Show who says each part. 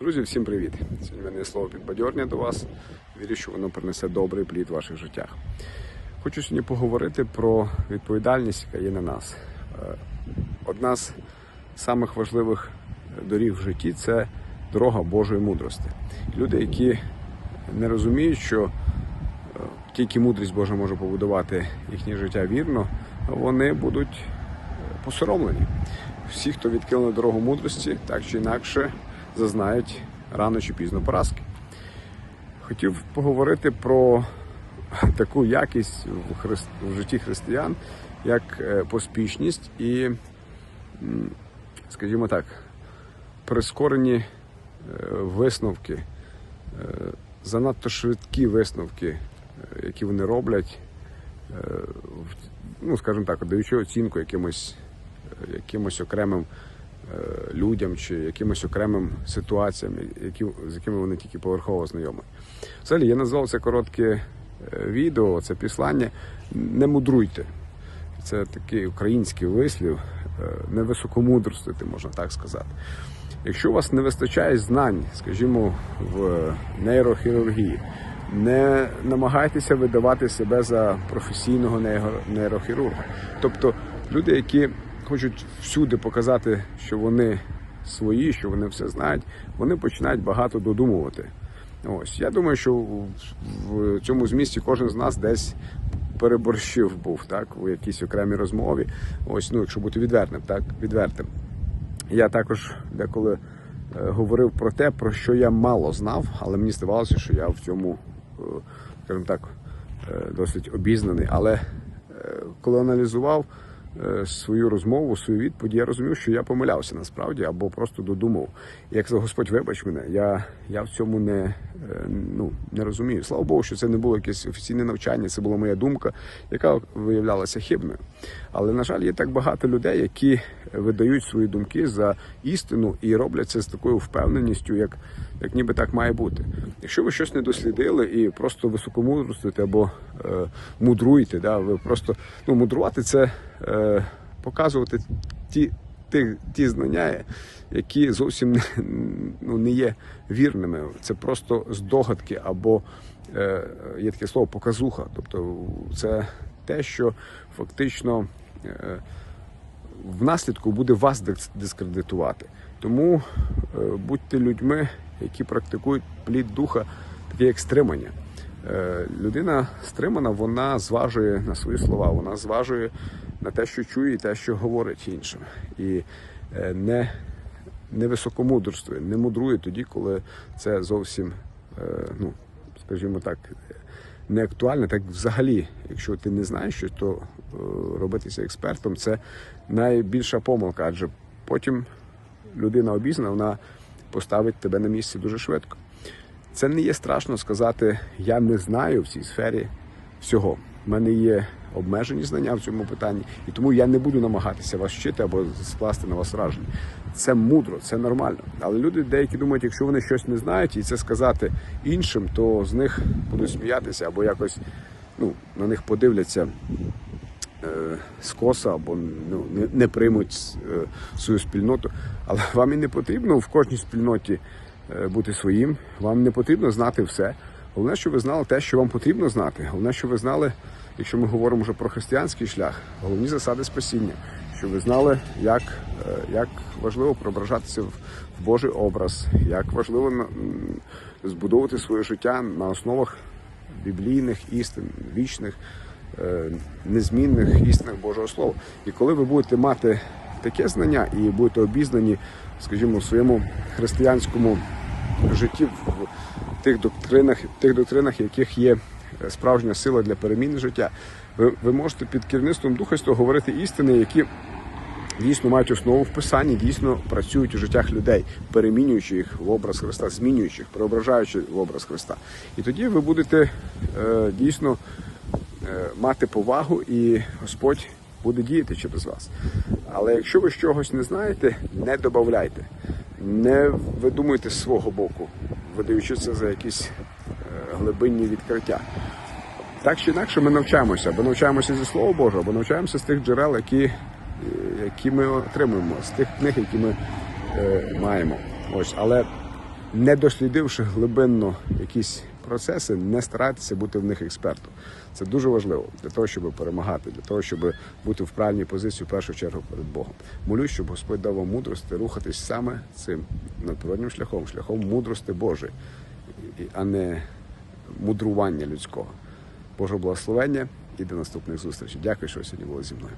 Speaker 1: Друзі, всім привіт! Сьогодні мене слово підбадьорення до вас. Вірю, що воно принесе добрий плід в ваших життях. Хочу сьогодні поговорити про відповідальність, яка є на нас. Е, Одна з самих важливих доріг в житті це дорога Божої мудрості. Люди, які не розуміють, що е, тільки мудрість Божа може побудувати їхнє життя вірно, вони будуть е, посоромлені. Всі, хто відкинули дорогу мудрості, так чи інакше зазнають рано чи пізно поразки. Хотів поговорити про таку якість в, христ... в житті християн, як е, поспішність і, скажімо так, прискорені е, висновки, е, занадто швидкі висновки, які вони роблять, ну, скажімо так, даючи оцінку якимось, якимось окремим людям чи якимось окремим ситуаціям, які, з якими вони тільки поверхово знайомі. Взагалі, я назвав це коротке е, відео, це післання. Не мудруйте. Це такий український вислів, е, не високомудрствуйте, можна так сказати. Якщо у вас не вистачає знань, скажімо, в нейрохірургії, не намагайтеся видавати себе за професійного нейрохірурга. Тобто люди, які хочуть всюди показати, що вони свої, що вони все знають, вони починають багато додумувати. Ось я думаю, що в- цьому змісті кожен з нас десь переборщив був так у якійсь окремій розмові. Ось, ну якщо бути відвертим, так відвертим. Я також деколи е, говорив про те, про що я мало знав, але мені здавалося, що я в цьому, е, скажімо так, е, досить обізнаний. Але коли аналізував свою розмову, свою відповідь, я розумів, що я помилявся насправді або просто додумав. Як сказав Господь, вибач мене, я, я в цьому не, е, ну, не розумію. Слава Богу, що це не було якесь офіційне навчання, це була моя думка, яка виявлялася хибною. Але, на жаль, є так багато людей, які видають свої думки за істину і роблять це з такою впевненістю, як, як ніби так має бути. Якщо ви щось не дослідили і просто високомудрствуєте або е, мудруєте, да, ви просто ну, мудрувати це е, показувати ті, ті, ті знання, які зовсім не, ну, не є вірними. Це просто здогадки або е, є таке слово показуха. Тобто це те, що фактично е, внаслідку буде вас дис- дискредитувати. Тому е, будьте людьми, які практикують плід духа, таке як стримання. Е, Людина стримана, вона зважує на свої слова, вона зважує на те, що чує, і те, що говорить іншим. І е, не, не високомудрствує, не мудрує тоді, коли це зовсім, е, ну, скажімо так, не актуально. Так взагалі, якщо ти не знаєш щось, то робитися експертом це найбільша помилка, адже потім людина обізнана, вона поставить тебе на місце дуже швидко. Це не є страшно сказати, я не знаю в цій сфері всього. У мене є обмежені знання в цьому питанні, і тому я не буду намагатися вас вчити або скласти на вас враження. Це мудро, це нормально. Але люди деякі думають, якщо вони щось не знають і це сказати іншим, то з них будуть сміятися або якось ну, на них подивляться е, скоса або ну, не, не приймуть е, свою спільноту. Але вам і не потрібно в кожній спільноті бути своїм. Вам не потрібно знати все. Головне, що ви знали те, що вам потрібно знати. Головне, що ви знали, якщо ми говоримо вже про християнський шлях, головні засади спасіння. Що ви знали, як, е, як важливо преображатися в, Божий образ, як важливо збудовувати своє життя на основах біблійних істин, вічних, е, незмінних істинах Божого Слова. І коли ви будете мати таке знання і будете обізнані, скажімо, в своєму християнському житті, в тих доктринах, тих доктринах, яких є е, справжня сила для переміни життя, ви, ви можете під керівництвом Духа Святого говорити істини, які дійсно мають основу в писанні, дійсно працюють у життях людей, перемінюючи їх в образ Христа, змінюючи їх, преображаючи в образ Христа. І тоді ви будете е, дійсно е, мати повагу, і Господь буде діяти через вас. Але якщо ви чогось не знаєте, не додавайте, не видумуйте з свого боку, видаючи це за якісь е, глибинні відкриття. Так чи інакше ми навчаємося, або навчаємося зі Слова Божого, або навчаємося з тих джерел, які, е, які ми отримуємо, з тих книг, які ми е, маємо. Ось, але не дослідивши глибинно якісь процеси, не старайтеся бути в них експертом. Це дуже важливо для того, щоб перемагати, для того, щоб бути в правильній позиції в першу чергу перед Богом. Молюсь, щоб Господь дав вам мудрості рухатись саме цим надприродним шляхом, шляхом мудрости Божої, а не мудрування людського. Божого благословення і до наступних зустрічей. Дякую, що ви сьогодні були зі мною.